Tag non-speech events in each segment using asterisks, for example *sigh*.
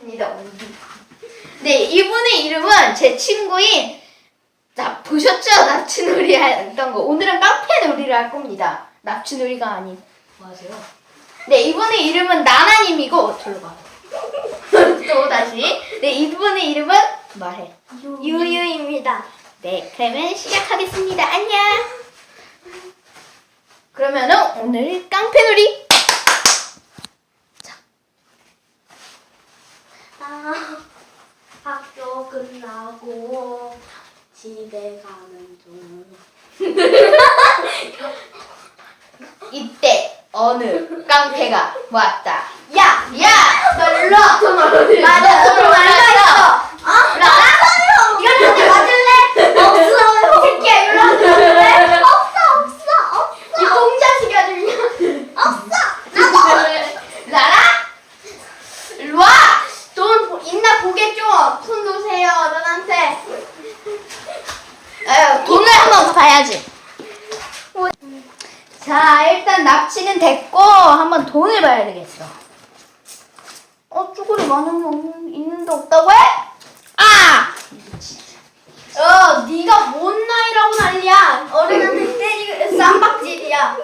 입니다. 네, 이분의 이름은 제 친구인 자 보셨죠? 납치놀이 했던 거. 오늘은 깡패 놀이를 할 겁니다. 납치놀이가 아닌. 뭐 하세요? 네, 이분의 이름은 나나님이고 절로 가. *laughs* 또 다시. 네, 이분의 이름은 말해. 유유입니다. 네, 그러면 시작하겠습니다. 안녕. 그러면은 오늘 깡패놀이. 아, 학교 끝나고 집에 가는 중. *laughs* 이때 어느 깡패가 왔다. 야, 야, 와. 맞아, 손을 손을 말랐어. 어? 나 이거 한대 맞을래? 없어요. 새끼야, 일로 와. 줄래? 없어, 없어, 없어. 이 공자식이 아주 그냥. 없어. 라라? 일로 와. 돈 보- 있나 보게 좀. 손 놓으세요, 너한테. 에휴, 돈을 한번 봐야지. 자, 납치는 됐고 한번 돈을 봐야 되겠어. 어, 쭈구리 많은 게 있는데 없다고 해? 아! 어, 네가 뭔 나이라고 난리야? 어른한테 때리고 쌈박질이야.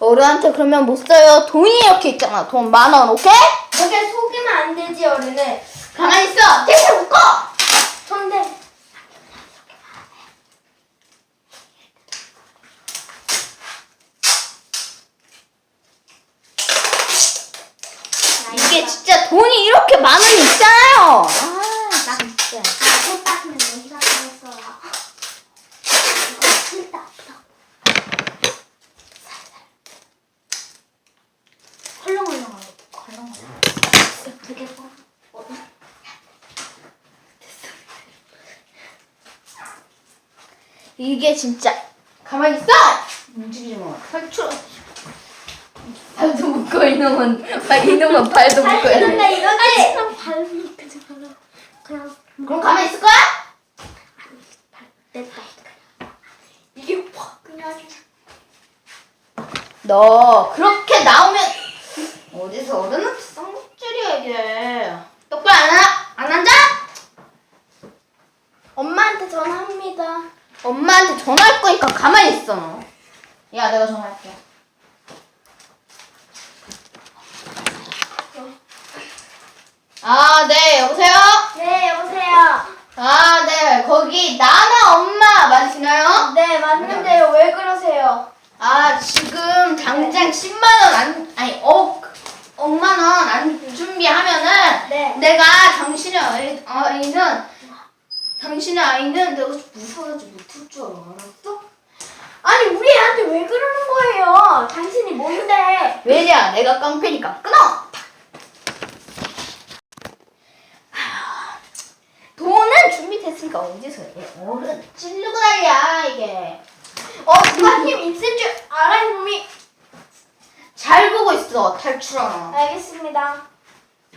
어른한테 그러면 못 써요. 돈이 이렇게 있잖아. 돈 만 원, 오케이? 그렇게 속이면 안 되지 어른을. 가만히 있어. 대체 묶어. 손대. 이게 진짜 돈이 이렇게 많은 게 있잖아요. 아, 진짜 뻔. 이게 진짜 가만히 있어. 움직이지 마. 탈출. 묶어 이놈은. 아, 이놈은 발도 묶어. 근데 이렇게 그냥 발 밑에 그냥 그냥 그럼 가만히 있을 거야? 냈다. 이게 확. 그냥 너 그렇게 나오면 어디서 어른한테 쌍욕질이야 이게. 똑바로 안, 하- 안 앉아? 엄마한테 전화합니다. 엄마한테 전화할 거니까 가만히 있어. 너. 야, 내가 전화할게. 아, 네, 여보세요? 네 여보세요. 아, 네, 거기 나나 엄마 맞으시나요? 네 맞는데요 왜 그러세요? 아, 지금 당장 10만 원 안, 아니, 억, 억만 원 안 준비하면은 네. 내가 당신의 아이, 아이는, 당신의 아이는 내가 무서워가지고 못할 줄 알았어? 아니 우리 애한테 왜 그러는 거예요? 당신이 뭔데? 왜냐, 내가 깡패니까 끊어! 준비됐으니까 어디서 해? 어른 찌르고 난리야 이게 어 누가 힘 있을 줄 알아 이놈이. 잘 보고 있어 탈출하나 알겠습니다.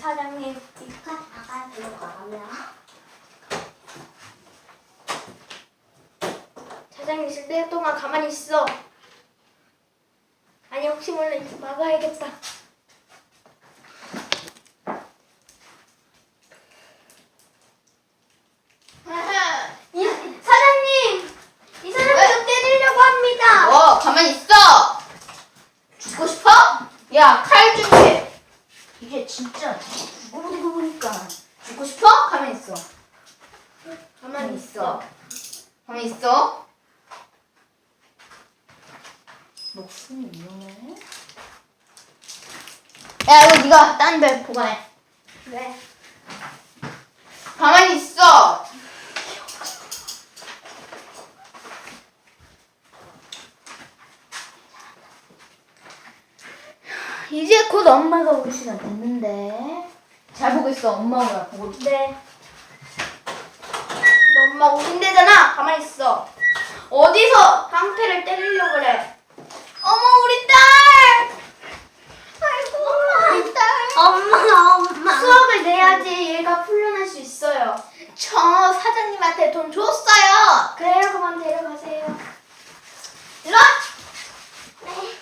사장님 이카 나가 들어가면. 사장님 있을 때 동안 가만히 있어. 아니 혹시 몰라 이거 막아야겠다. 이 사장님 이 사장님 왜? 저 때리려고 합니다. 어 가만히 있어 죽고 싶어? 야 칼 준비해 이게 진짜 죽어버리고 보니까 죽고 싶어? 가만히 있어 가만히 있어 가만히 있어 목숨이 위험해 야 이거 네가 딴 데 보관해 네. 가만히 있어. 이제 곧 엄마가 올 시간 됐는데 잘 보고 있어 엄마 오라 보고. 네. 너 엄마 오신대잖아. 가만히 있어. 어디서 깡패를 때리려고 그래? 어머 우리 딸 아이고 엄마. 우리 딸. 엄마 엄마. 수업을 내야지 얘가 풀려날 수 있어요. 저 사장님한테 돈 줬어요 그래요 그만 데려가세요. 일로 와. 네.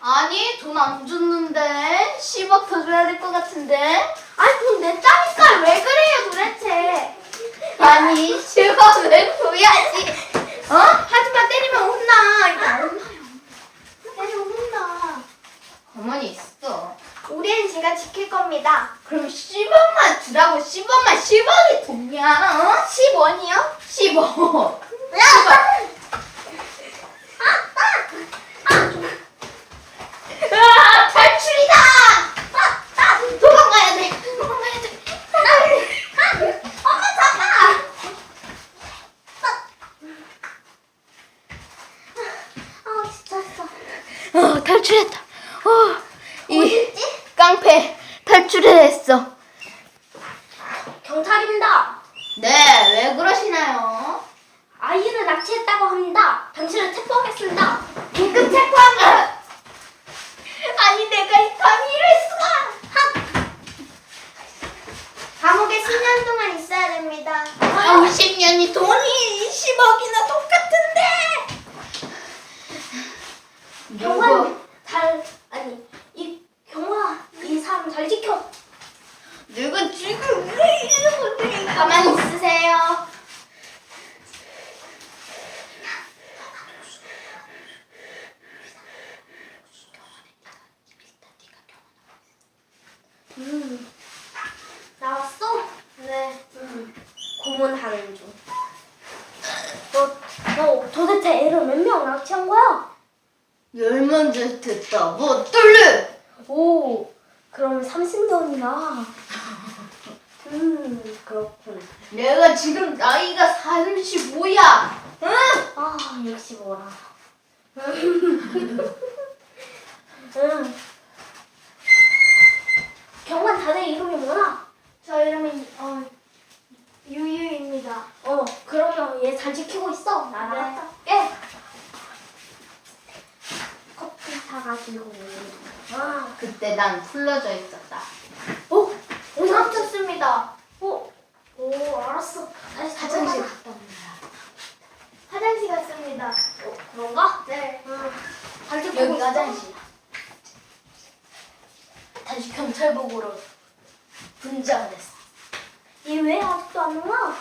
아니 돈 안 줬는데 10억 더 줘야 될 것 같은데 아니 돈 냈다니까 왜 그래요 도대체? 아니 10억을 줘야지 어? 하지마 때리면 혼나. 이거 안 혼나요. 때리면 혼나. 가만히 있어 우리는 제가 지킬 겁니다. 그럼 10억만 주라고 10억만 10억이 돈이야 어? 10원이요? 10억 아, 탈출이다! 아, 아, 도망가야 돼. 도망가야 돼. 엄마 잠깐. 아 지쳤어. 어, 탈출했다. 어, 이? 깡패 탈출을 했어. 경찰입니다. 네, 왜 그러시나요? 아이를 납치했다고 합니다. 당신을 체포하겠습니다. 긴급 체포한다. 아니, 내가 감히 이럴 수가. 감옥에 10년 동안 있어야 됩니다. 아, 50년이 돈이 10억이나 똑같은데. 경관 잘 아니 이 경화 이 사람 잘 지켜. 누구 지금 왜 이러고 가만히 있으세요. 음 나왔어? 네. 음 고문하는 중. 너, 너 도대체 애를 몇 명 납치한 거야? 열 먼저 듣다 뭐 뚫르. 오, 그럼 30년이나. 음, 그렇군. 내가 지금 나이가 35야. 응? 아, 역시 뭐라. 음. 경관 다들 이름이 뭐나? 저 이름이 어 유유입니다. 어, 그러면 얘 잘 지키고 있어. 나랑 예. 커피 사가지고. 아, 그때 난 풀러져 있었다. 오, 오늘 합쳤습니다. 오, 오, 알았어. 다시 화장실. 갔다 온다. 화장실 갔습니다. 어, 그런가? 네. 응. 잘 지키고 여기 있어? 화장실. 다시 경찰복으로 분장을 했어. 얘 왜 아직도 안 와?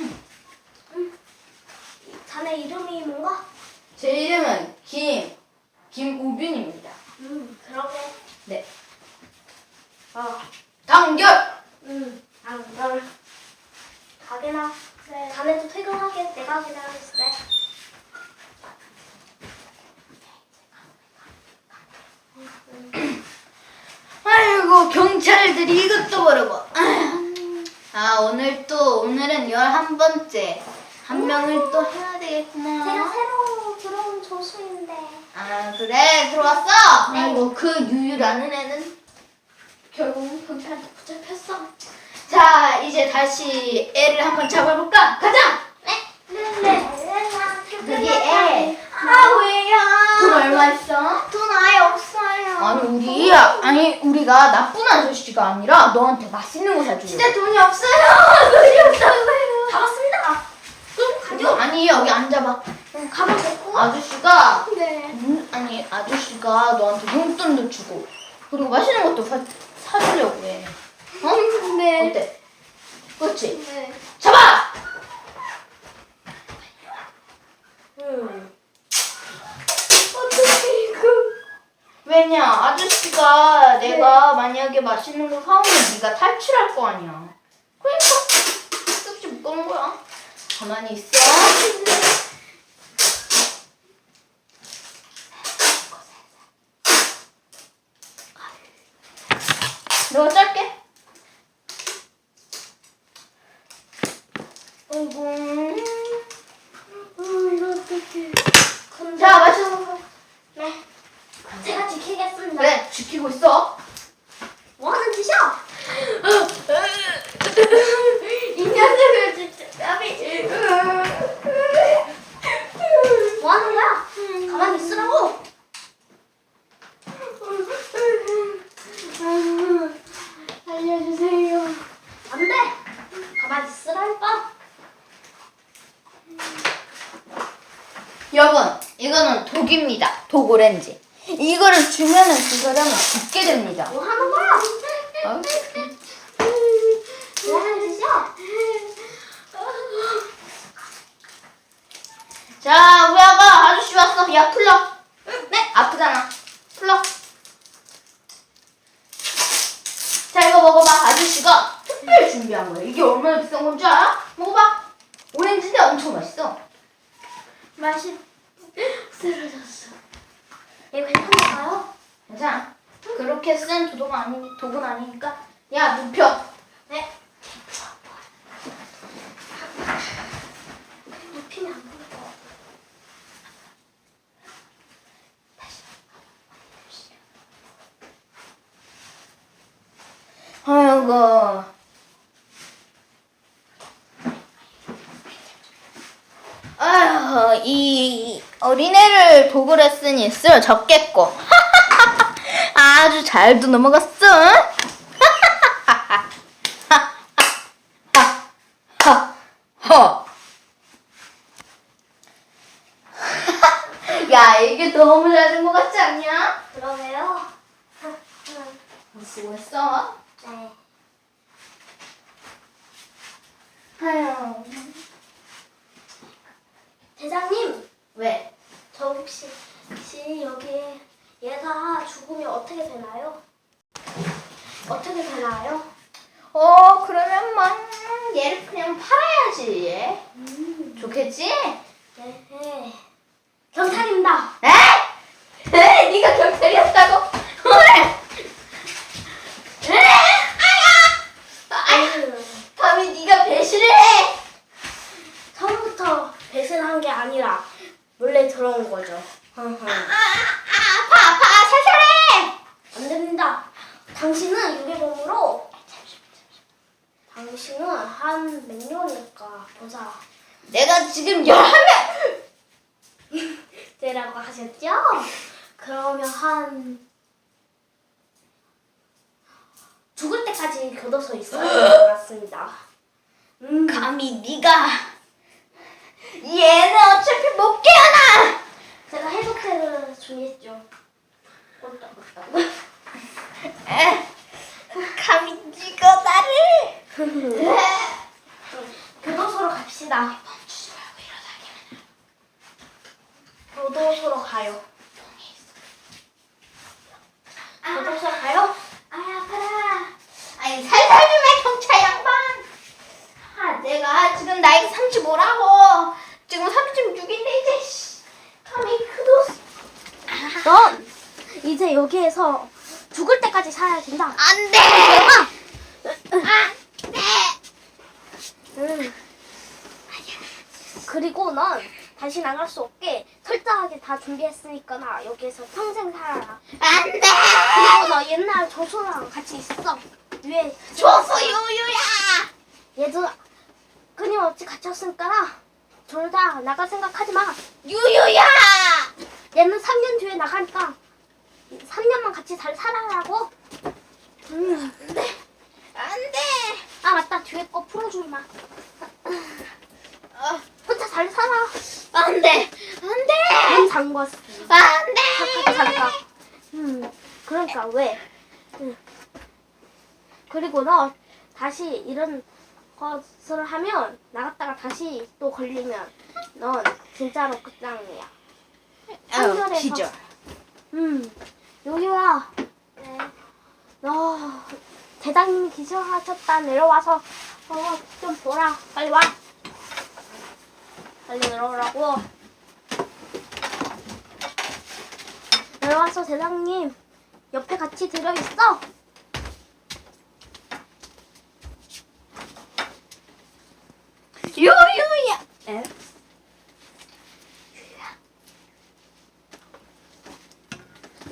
응. 자네 이름이 뭔가? 제 이름은 김 김우빈입니다. 응, 그러게. 네. 어, 단결. 응, 안 걸. 가게나. 네. 자네도 퇴근하게 내가 기다릴게. 아이고 경찰들이 이것도 모르고. 아 오늘 또 오늘은 열한 번째 한 명을 또 해야 되겠구나. 제가 새로 들어온 조수인데. 아 그래 들어왔어? 네. 아이고 그 유유라는 애는 결국 경찰한테 붙잡혔어. 자 이제 다시 애를 한번 잡아볼까? 가자. 네. 네. 여기 애. 아, 왜요? 돈 얼마 있어? 돈 아예 없어요. 아니 우리 아니 우리가 나쁜 아저씨가 아니라 너한테 맛있는 거 사주려. 진짜 돈이 없어요. *laughs* 돈이 없다고요. 다 왔습니다. 그럼 가죠. 아니 여기 앉아봐. 응, 가방 됐고. 아저씨가 네. 음, 아니 아저씨가 너한테 용돈도 주고 그리고 맛있는 것도 사, 사주려고 해. 어? *laughs* 네. 어때? 그렇지? 네. 잡아! 음. 어떻게 이거? 왜냐 아저씨가 내가 만약에 맛있는 거 사오면 네가 탈출할 거 아니야. 그러니까 끝없이 묶어놓은 거야. 가만히 있어. 내가 짧게. 아이고. 음, 이거 어떡해. 근데 자, 마셔. 네. 제가 지키겠습니다. 그래, 지키고 있어. 뭐 하는 짓이야? 이 녀석을 진짜 땀이. 뭐 하는 거야? 가만히 있으라고. 알려주세요. 안 돼. 가만히 있으라니까. 여러분, 이거는 독입니다. 독 오렌지. 이거를 주면은 그 사람은 죽게 됩니다. 뭐 하는 거야? 어? 뭐 하는 짓이야? 자, 우리 아가 아저씨 왔어. 야, 풀러. 네, 아프잖아. 풀러. 자, 이거 먹어봐. 아저씨가 특별히 준비한 거야. 이게 얼마나 비싼 건지 알아? 먹어봐. 오렌지인데 엄청 맛있어. 맛이 쓰러졌어. 이거 괜찮을까요? 괜찮아. 그렇게 쓴 도도가 아니, 도구는 아니니까. 야, 눕혀. 네. 아이고. 아휴, 이 어린애를 도구로 했으니 쓰러졌겠고. *laughs* 아주 잘도 넘어갔어. *laughs* 야, 이게 너무 잘된 것 같지 않냐? 그러게요. 수고했어. 네. 아휴. 대장님, 왜? 저 혹시 혹시 여기 얘가 죽으면 어떻게 되나요? 어떻게 되나요? 어, 그러면 뭐 음, 얘를 그냥 팔아야지. 좋겠지? 네. 네. 경찰입니다. 에? 에? 네가 경찰이었다고? 왜? 에? 아야! 아야! 감히 네가 배신을 해! 처음부터 배신한 게 아니라 들어온 거죠. 아, 아, 아파, 아파, 살살해! 안 됩니다. 당신은 유괴범으로 당신은 한 몇 년일까 보자. 내가 지금 11명! 때라고 하셨죠? 그러면 한 죽을 때까지 교도소 있어야 될 것 같습니다. 음, 감히 네가 얘는 어차피 못 깨어나! 제가 해독제를 준비했죠. 꼴딱꼴딱. *laughs* 에? 감히 네가 나를! 교도소로 갑시다. 교도소로 가요. 교도소 가요? 아, 아파라. 아니, 살살 좀 해, 경찰 양반. 아, 내가 지금 나이 35라고. 지금 36인데, 이제, 씨. 감히 그도. 넌 이제 여기에서 죽을 때까지 살아야 된다. 안 돼! 아, 네! 응. 그리고 넌 다시 나갈 수 없게 철저하게 다 준비했으니까 나 여기에서 평생 살아라. 안 돼! 그리고 너 옛날 조소랑 같이 있어. 위에 조수 유유야! 얘도 끊임없이 갇혔으니까 둘다 나갈 생각하지 마. 유유야! 얘는 3년 뒤에 나가니까 3년만 같이 잘 살아라고. 음. 안 돼! 안 돼! 아 맞다 뒤에 거 풀어주지 마. 어, 혼자 잘 살아. 안 돼! 안 돼! 문 잠궜어. 안 돼! 잠깐 잠깐. 음 그러니까 왜? 음. 그리고 너 다시 이런 것을 하면 나갔다가 다시 또 걸리면 넌 진짜로 끝장이야. 한결에서- 기절. 음 여기야. 네. 너 대장님이 기절하셨다 내려와서 어, 좀 보라. 빨리 와. 빨리 내려오라고. 내려와서 대장님 옆에 같이 들어 있어. 유유야! 에?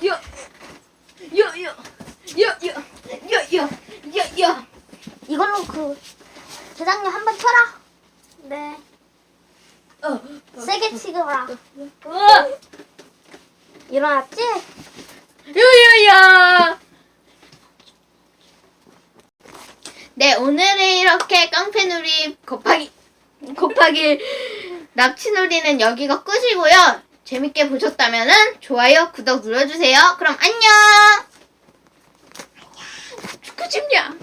유, 유, 유, 유, 유, 유, 유, 유, 유. 이걸로 그 대장님 한 번 쳐라. 네. 어, 세게 치거라. 어, 일어났지? 유유야. 네, 오늘은 이렇게 깡패놀이 곱하기 곱하기 납치놀이는 여기가 끝이고요. 재밌게 보셨다면은 좋아요, 구독 눌러주세요. 그럼 안녕. 안녕. 축구 집냐?